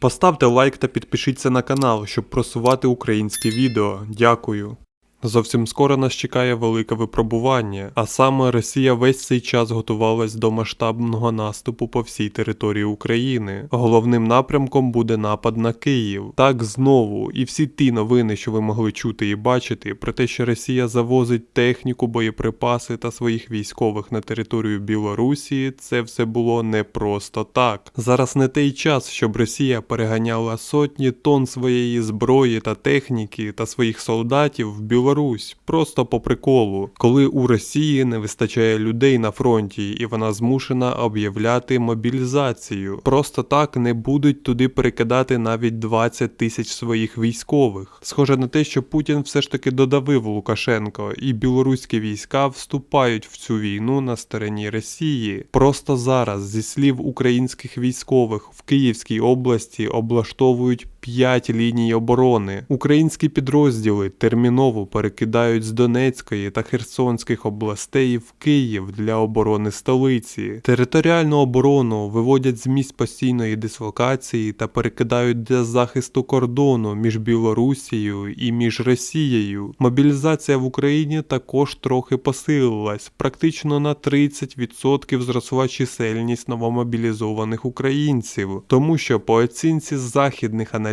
Поставте лайк та підпишіться на канал, щоб просувати українське відео. Дякую. Зовсім скоро нас чекає велике випробування, а саме Росія весь цей час готувалась до масштабного наступу по всій території України. Головним напрямком буде напад на Київ. Так знову, і всі ті новини, що ви могли чути і бачити, про те, що Росія завозить техніку, боєприпаси та своїх військових на територію Білорусі, це все було не просто так. Зараз не той час, щоб Росія переганяла сотні тонн своєї зброї та техніки та своїх солдатів в Білорусь, просто по приколу, коли у Росії не вистачає людей на фронті, і вона змушена об'являти мобілізацію. Просто так не будуть туди перекидати навіть 20 тисяч своїх військових. Схоже на те, що Путін все ж таки додавив Лукашенко, і білоруські війська вступають в цю війну на стороні Росії. Просто зараз, зі слів українських військових, в Київській області облаштовують 5 ліній оборони. Українські підрозділи терміново перекидають з Донецької та Херсонських областей в Київ для оборони столиці. Територіальну оборону виводять з місць постійної дислокації та перекидають для захисту кордону між Білорусією і між Росією. Мобілізація в Україні також трохи посилилась. Практично на 30% зросла чисельність новомобілізованих українців, тому що по оцінці західних аналітиків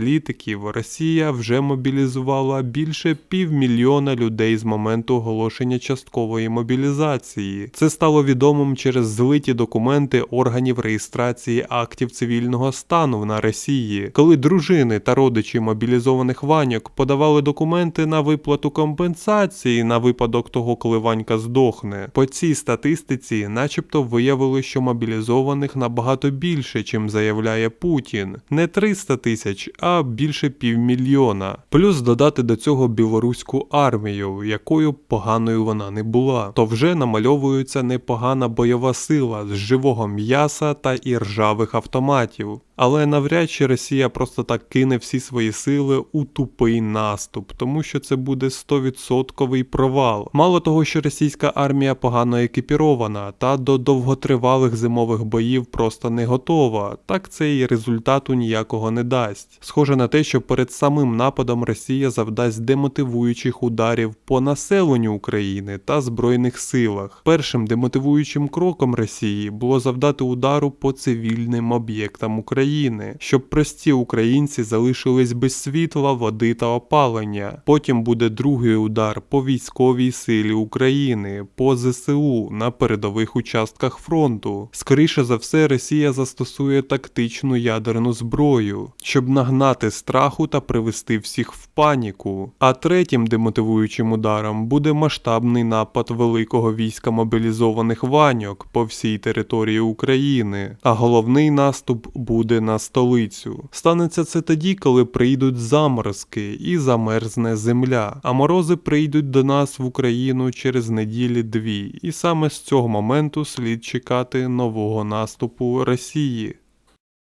Росія вже мобілізувала більше півмільйона людей з моменту оголошення часткової мобілізації. Це стало відомим через злиті документи органів реєстрації актів цивільного стану на Росії, коли дружини та родичі мобілізованих ваньок подавали документи на виплату компенсації на випадок того, коли ванька здохне. По цій статистиці, начебто, виявили, що мобілізованих набагато більше, чим заявляє Путін. Не 300 тисяч, більше півмільйона. Плюс додати до цього білоруську армію, якою поганою вона не була. То вже намальовується непогана бойова сила з живого м'яса та іржавих автоматів. Але навряд чи Росія просто так кине всі свої сили у тупий наступ, тому що це буде 100% провал. Мало того, що російська армія погано екіпірована та до довготривалих зимових боїв просто не готова, так це і результату ніякого не дасть. Схоже на те, що перед самим нападом Росія завдасть демотивуючих ударів по населенню України та збройних силах. Першим демотивуючим кроком Росії було завдати удару по цивільним об'єктам України. України, щоб прості українці залишились без світла, води та опалення. Потім буде другий удар по військовій силі України, по ЗСУ на передових участках фронту. Скоріше за все, Росія застосує тактичну ядерну зброю, щоб нагнати страху та привести всіх в паніку. А третім демотивуючим ударом буде масштабний напад великого війська мобілізованих ваньок по всій території України. А головний наступ буде на столицю. Станеться це тоді, коли прийдуть заморозки і замерзне земля. А морози прийдуть до нас в Україну через неділі дві, і саме з цього моменту слід чекати нового наступу Росії.